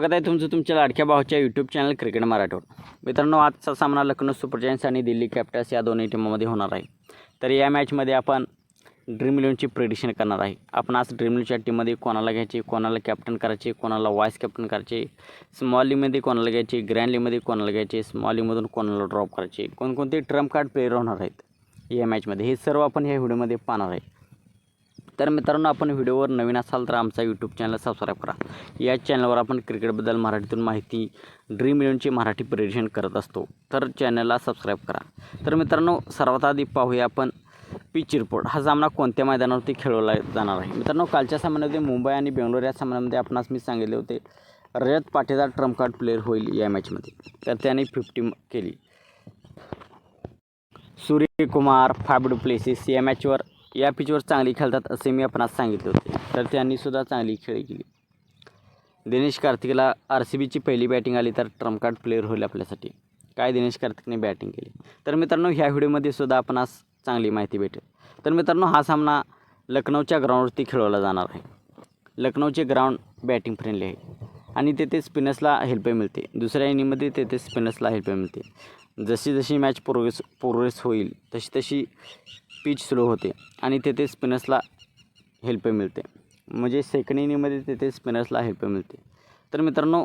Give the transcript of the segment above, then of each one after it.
स्वागत आहे तुमचं तुमच्या लाडक्या भावाच्या यूट्यूब चॅनल क्रिकेट मराठीवर. मित्रांनो आजचा सामना लखनौ सुपर जायंट्स आणि दिल्ली कॅपिटल्स या दोन्ही टीममध्ये होणार आहे. तर या मॅचमध्ये आपण ड्रीम इलेव्हनची प्रिडिक्शन करणार आहे. आपण आज ड्रीम इलेव्हनच्या टीममध्ये कोणाला घ्यायचे कोणाला कॅप्टन करायचे कोणाला वाईस कॅप्टन करायचे स्मॉल लीगमध्ये कोणाला घ्यायचे ग्रँड लीगमध्ये कोणाला घ्यायचे स्मॉल लीगमधून कोणाला ड्रॉप करायचे कोणकोणते ट्रम्प कार्ड प्लेअर होणार आहेत या मॅचमध्ये हे सर्व आपण ह्या व्हिडिओमध्ये पाहणार आहे. तर मित्रांनो आपण व्हिडिओवर नवीन असाल तर आमचा यूट्यूब चॅनल सबस्क्राईब करा. या चॅनलवर आपण क्रिकेटबद्दल मराठीतून माहिती ड्रीम इलेव्हनची मराठी प्रेडिशन करत असतो तर चॅनलला सबस्क्राईब करा. तर मित्रांनो सर्वात आधी पाहूया आपण पिच रिपोर्ट हा सामना कोणत्या मैदानावरती खेळवला जाणार आहे? मित्रांनो कालच्या सामन्यामध्ये मुंबई आणि बेंगलोर या सामन्यामध्ये आपणास मी सांगितले होते Rajat Patidar trump card player होईल या मॅचमध्ये तर त्याने फिफ्टी केली. सूर्यकुमार फाबडू प्लेसेस या मॅचवर या पिचवर चांगली खेळतात असे मी आपणास सांगितले होते. तर त्यांनीसुद्धा चांगली खेळी केली. दिनेश कार्तिकला आर सी बीची पहिली बॅटिंग आली तर ट्रम्पकार्ड प्लेअर होईल आपल्यासाठी. काय दिनेश कार्तिकने बॅटिंग केली? तर मित्रांनो ह्या व्हिडिओमध्ये सुद्धा आपणास चांगली माहिती भेटेल. तर मित्रांनो हा सामना लखनौच्या ग्राउंडवरती खेळवला जाणार आहे. लखनौचे ग्राउंड बॅटिंग फ्रेंडली आहे. आणि तेथे स्पिनर्सला हेल्प मिळते. दुसऱ्या इनिंगमध्ये तेथे स्पिनर्सला हेल्प मिळते. जशी जशी मॅच प्रोग्रेस प्रोग्रेस होईल तशी तशी पिच स्लो होते आणि तेथे स्पिनर्सला हेल्प मिळते. म्हणजे सेकंड इनिंगमध्ये तेथे स्पिनर्सला हेल्प मिळते. तर मित्रांनो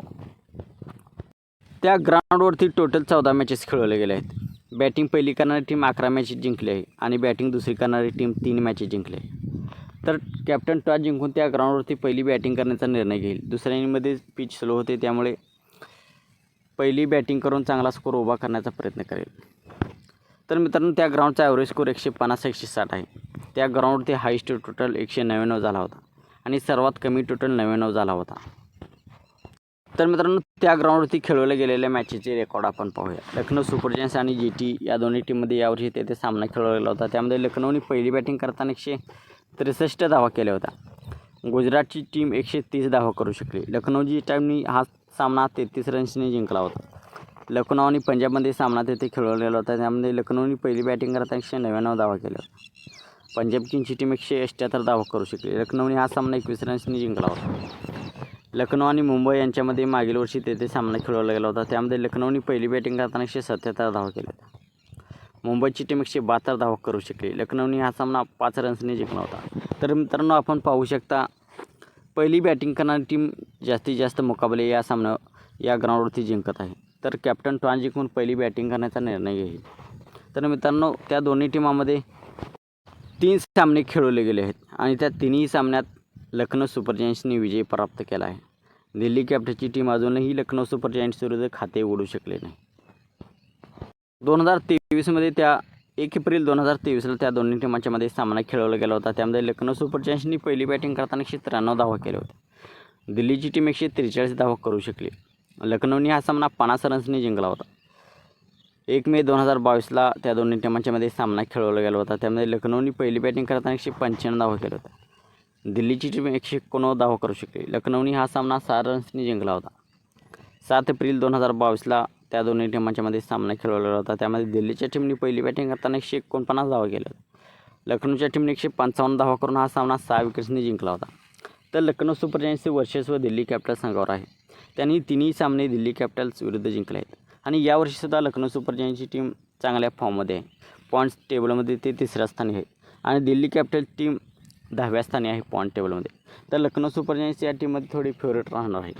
त्या ग्राउंडवरती टोटल चौदा मॅचेस खेळवले गेले आहेत. बॅटिंग पहिली करणारी टीम अकरा मॅचेस जिंकली आहे आणि बॅटिंग दुसरी करणारी टीम तीन मॅचेस जिंकली आहे. तर कॅप्टन टॉस जिंकून त्या ग्राउंडवरती पहिली बॅटिंग करण्याचा निर्णय घेईल. दुसऱ्या इनिंगमध्ये पिच स्लो होते त्यामुळे पहिली बॅटिंग करून चांगला स्कोर उभा करण्याचा प्रयत्न करेल. तर मित्रांनो त्या ग्राउंडचा ॲव्हरेज स्कोर एकशे पन्नास एकशे साठ आहे. त्या ग्राउंडवरती हायस्ट टोटल एकशे नव्याण्णव झाला होता. आणि सर्वात कमी टोटल नव्याण्णव झाला होता. तर मित्रांनो त्या ग्राउंडवरती खेळवल्या गेलेल्या मॅचेचे रेकॉर्ड आपण पाहूया. लखनौ सुपर जायंट्स आणि जी टी या दोन्ही टीममध्ये यावर्षी तेथे सामना खेळवला गेला होता. त्यामध्ये लखनौने पहिली बॅटिंग करताना एकशे त्रेसष्ट धावा केल्या होत्या. गुजरातची टीम एकशे तीस धावा करू शकली. लखनौची टाईमनी हा सामना तेहतीस रन्सने जिंकला होता. लखनौ आणि पंजाबमध्ये सामना तेथे खेळवलेला होता. त्यामध्ये लखनौने पहिली बॅटिंग करताना एकशे नव्याण्णव धावा केला होता पंजाब किंगची टीम एकशे अष्ट्याहत्तर धावा करू शकली. लखनौने हा सामना एकवीस रन्सने जिंकला होता. लखनौ आणि मुंबई यांच्यामध्ये मागील वर्षी तेथे सामना खेळवला गेला होता. त्यामध्ये लखनौने पहिली बॅटिंग करताना एकशे सत्याहत्तर धावा केल्या. होत्या मुंबईची टीम एकशे बहात्तर धावा करू शकली. लखनौने हा सामना पाच रन्सने जिंकला होता. तर मित्रांनो आपण पाहू शकता पहिली बॅटिंग करणारी टीम जास्तीत जास्त मुकाबले या सामना या ग्राउंडवरती जिंकत आहे. तर कॅप्टन टॉन जिंकून पहिली बॅटिंग करण्याचा निर्णय घेईल. तर मित्रांनो त्या दोन्ही टीमामध्ये तीन सामने खेळवले गेले आहेत आणि त्या तिन्ही सामन्यात लखनौ सुपर जायंट्सनी विजय प्राप्त केला आहे. दिल्ली कॅप्टनची टीम अजूनही लखनौ सुपर जायंट्स विरुद्ध खाते उघडू शकले नाही. दोन हजार तेवीसमध्ये त्या एक एप्रिल दोन हजार तेवीसला त्या दोन्ही टीमांच्यामध्ये सामना खेळवला गेला होता. त्यामध्ये लखनौ सुपर जायंट्सनी पहिली बॅटिंग करताना एकशे त्र्याण्णव धावा केल्या होत्या. दिल्लीची टीम एकशे त्रेचाळीस धावा करू शकली. लखनौनी हा सामना पन्नास रन्सने जिंकला होता. एक मे दोन हजार बावीसला त्या दोन्ही टीमांच्यामध्ये सामना खेळवला गेला होता. त्यामध्ये लखनौनी पहिली बॅटिंग करताना एकशे पंच्याण्णव धावा केला होता दिल्लीची टीम एकशे एकोणनव्वद धावा करू शकली. लखनौनी हा सामना सहा रन्सने जिंकला होता. सात एप्रिल दोन हजार बावीसला त्या दोन्ही टीमांच्यामध्ये सामना खेळवला होता. त्यामध्ये दिल्लीच्या टीमने पहिली बॅटिंग करताना एकशे एकोणपन्नास धावा केल्या होत्या. लखनौच्या टीमने एकशे पंचावन्न धावा करून हा सामना सहा विकेट्सने जिंकला होता. तर लखनौ सुपर जायंट्सचे वर्चस्व दिल्ली कॅपिटल संघावर आहे. त्यांनी तिन्ही सामने दिल्ली कॅपिटल्स विरुद्ध जिंकले आहेत. आणि यावर्षीसुद्धा लखनौ सुपर जायंटची टीम चांगल्या फॉर्ममध्ये आहे. पॉईंट्स टेबलमध्ये ते तिसऱ्या स्थानी आहे आणि दिल्ली कॅपिटल्स टीम दहाव्या स्थानी आहे पॉईंट टेबलमध्ये. तर लखनौ सुपर जायंट्स या टीममध्ये थोडी फेवरेट राहणार आहे.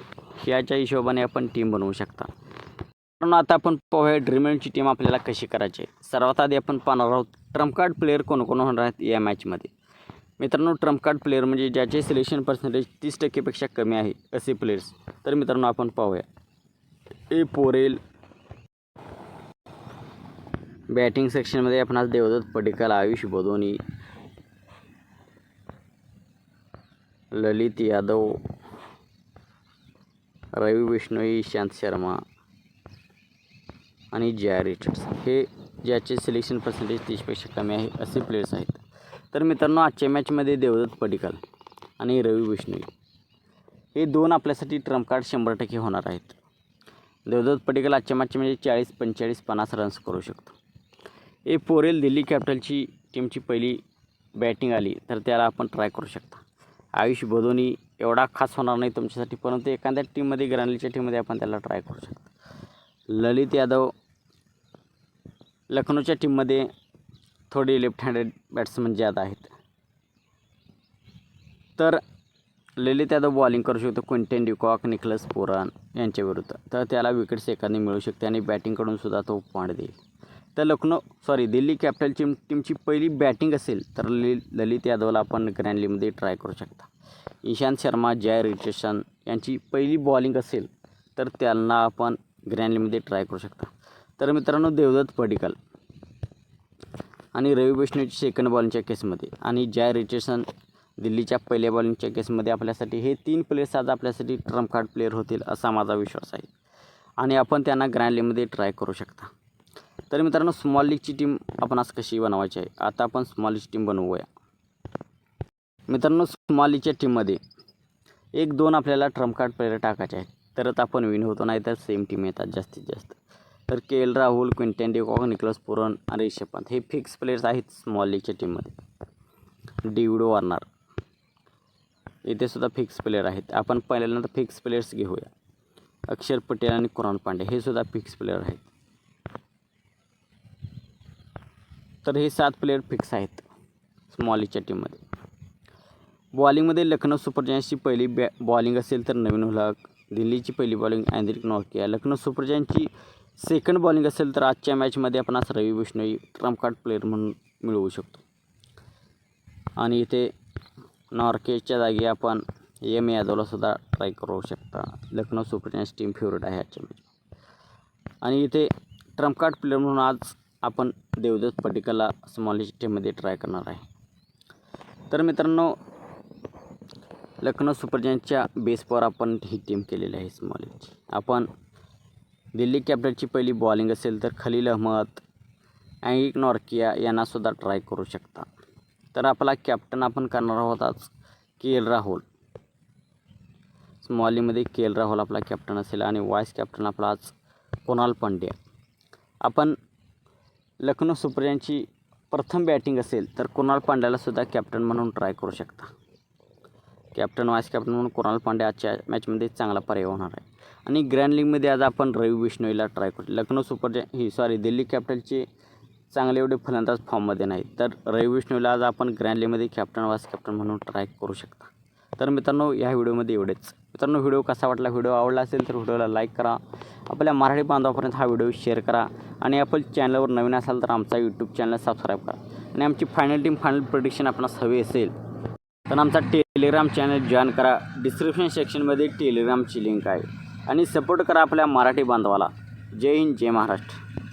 याच्या हिशोबाने आपण टीम बनवू शकता. म्हणून आता आपण पाहूया ड्रीमलची टीम आपल्याला कशी करायची आहे. सर्वात आधी आपण पाहणार आहोत ट्रम्प कार्ड प्लेअर कोण कोण होणार आहेत या मॅचमध्ये मित्रांनो ट्रम्प कार्ड प्लेअर म्हणजे ज्याचे सिलेक्शन पर्सेंटेज तीस टक्केपेक्षा कमी आहे असे प्लेयर्स तर मित्रांनो आपण पाहूया. ए पोरेल. बॅटिंग सेक्शनमध्ये आपण आज देवदत्त पडिकल आयुष बोधोनी ललित यादव रवी विष्णोई शांत शर्मा आणि जया रिचर्ड्स. हे ज्याचे सिलेक्शन पर्सेंटेज तीसपेक्षा कमी आहे असे प्लेयर्स आहेत. तर मित्रांनो आजच्या मॅचमध्ये देवदत्त पडिकल आणि रवी बिष्णोई हे दोन आपल्यासाठी ट्रम्प कार्ड शंभर टक्के होणार आहेत. देवदत्त पडिकल आजच्या मॅचमध्ये चाळीस पंचेचाळीस पन्नास रन्स करू शकतो. ए पोरेल दिल्ली कॅपिटलची टीमची पहिली बॅटिंग आली तर त्याला आपण ट्राय करू शकता. आयुष बोधोनी एवढा खास होणार नाही तुमच्यासाठी परंतु एखाद्या टीममध्ये ग्रँडलीच्या टीममध्ये आपण त्याला ट्राय करू शकतो. ललित यादव लखनौच्या टीममध्ये थोडे लेफ्ट हँडेड बॅट्समन ज्यादा आहेत. तर ललित यादव बॉलिंग करू शकतो क्विंटेन डिकॉक निकलस पोरान यांच्याविरुद्ध तर त्याला विकेट्स एखादी मिळू शकते आणि बॅटिंगकडून सुद्धा तो पॉईंट देईल. तर लखनौ सॉरी दिल्ली कॅपिटलची टीमची पहिली बॅटिंग असेल तर लि ललित यादवला आपण ग्रँडलीमध्ये ट्राय करू शकता. ईशांत शर्मा जय रिचर्सन यांची पहिली बॉलिंग असेल तर त्यांना आपण ग्रँडलीमध्ये ट्राय करू शकता. तर मित्रांनो देवदत्त पडिकल. आणि रवी बिष्णूची सेकंड बॉलिंगच्या केसमध्ये आणि जय रिचर्सन दिल्लीच्या पहिल्या बॉलिंगच्या केसमध्ये आपल्यासाठी हे तीन प्लेयर्स आज आपल्यासाठी ट्रम्प कार्ड प्लेयर होतील असा माझा विश्वास आहे. आणि आपण त्यांना ग्रँड लीगमध्ये ट्राय करू शकता. तर मित्रांनो स्मॉल लीगची टीम आपण आज कशी बनवायची आहे? आता आपण स्मॉल लीगची टीम बनवूया. मित्रांनो स्मॉल लीगच्या टीममध्ये एक दोन आपल्याला ट्रम्प कार्ड प्लेयर टाकायचे आहेत. तरच आपण विन होतो नाही तर सेम टीम येतात जास्तीत जास्त. तर K L Rahul Quinton de Kock Nicholas Pooran आणि रिषभ पंत हे फिक्स प्लेयर्स आहेत स्मॉल लीगच्या टीममध्ये डिविडो वार्नर इथे सुद्धा फिक्स प्लेयर आहेत. आपण पहिल्यांदा फिक्स प्लेयर्स घेऊया. अक्षर पटेल आणि कुराण पांडे हे सुद्धा फिक्स प्लेयर आहेत. तर हे सात प्लेयर फिक्स आहेत स्मॉलीच्या टीममध्ये बॉलिंगमध्ये लखनौ सुपर जायंट्सची पहिली बॅ बॉलिंग असेल तर नवीन उलक दिल्लीची पहिली बॉलिंग अँद्रिक नॉर्किया लखनौ सुपर जायंटची सेकंड बॉलिंग असेल तर आजच्या मॅचमध्ये आपण आज रवी विष्णोई ट्रम्पकार्ड प्लेअर म्हणून मिळवू शकतो. आणि इथे नॉर्केच्या जागी आपण एम यादवला सुद्धा ट्राय करू शकता. लखनौ सुपर टीम फेवरेट आहे आजच्या मॅच आणि इथे ट्रम्प कार्ड प्लेअर म्हणून आज आपण देवदत्त पटिकलला स्मॉलेज टीममध्ये ट्राय करणार आहे. तर मित्रांनो लखनौ सुपर जायंटच्या बेसवर आपण ही टीम केलेली आहे स्मॉलेज आपण दिल्ली कॅपिटलची पहिली बॉलिंग असेल तर खलील अहमद अँगिक नॉर्किया यांनासुद्धा ट्राय करू शकता तर आपला कॅप्टन आपण करणार आहोत आज के एल राहुल. स्मॉलीमध्ये के एल राहुल आपला कॅप्टन असेल आणि वाईस कॅप्टन आपला आज कुणाल पांड्या. आपण लखनौ सुपर यांची प्रथम बॅटिंग असेल तर कुणाल पांड्यालासुद्धा कॅप्टन म्हणून ट्राय करू शकता. कॅप्टन वाईस कॅप्टन म्हणून कुणाल पांडे आजच्या मॅचमध्ये चांगला पर्याय होणार आहे. आणि ग्रँड लीगमध्ये आज आपण रवी बिष्णोईला ट्राय करू. लखनौ सुपर जे ही सॉरी दिल्ली कॅपिटलचे चांगले एवढे फलंदाज फॉर्ममध्ये नाही तर रवी विष्णूला आज आपण ग्रँड लीगमध्ये कॅप्टन वाईस कॅप्टन म्हणून ट्राय करू शकता. तर मित्रांनो या व्हिडिओमध्ये एवढेच. मित्रांनो व्हिडिओ कसा वाटला व्हिडिओ आवडला असेल तर व्हिडिओला लाईक करा. आपल्या मराठी बांधवापर्यंत हा व्हिडिओ शेअर करा. आणि आपण चॅनलवर नवीन असाल तर आमचा यूट्यूब चॅनल सबस्क्राईब करा. आणि आमची फायनल टीम फायनल प्रोडिक्शन आपणास हवी असेल पण आमचा टेलिग्राम चॅनल जॉईन करा. डिस्क्रिप्शन सेक्शनमध्ये टेलिग्रामची लिंक आहे. आणि सपोर्ट करा आपल्या मराठी बांधवाला. जय हिंद जय महाराष्ट्र.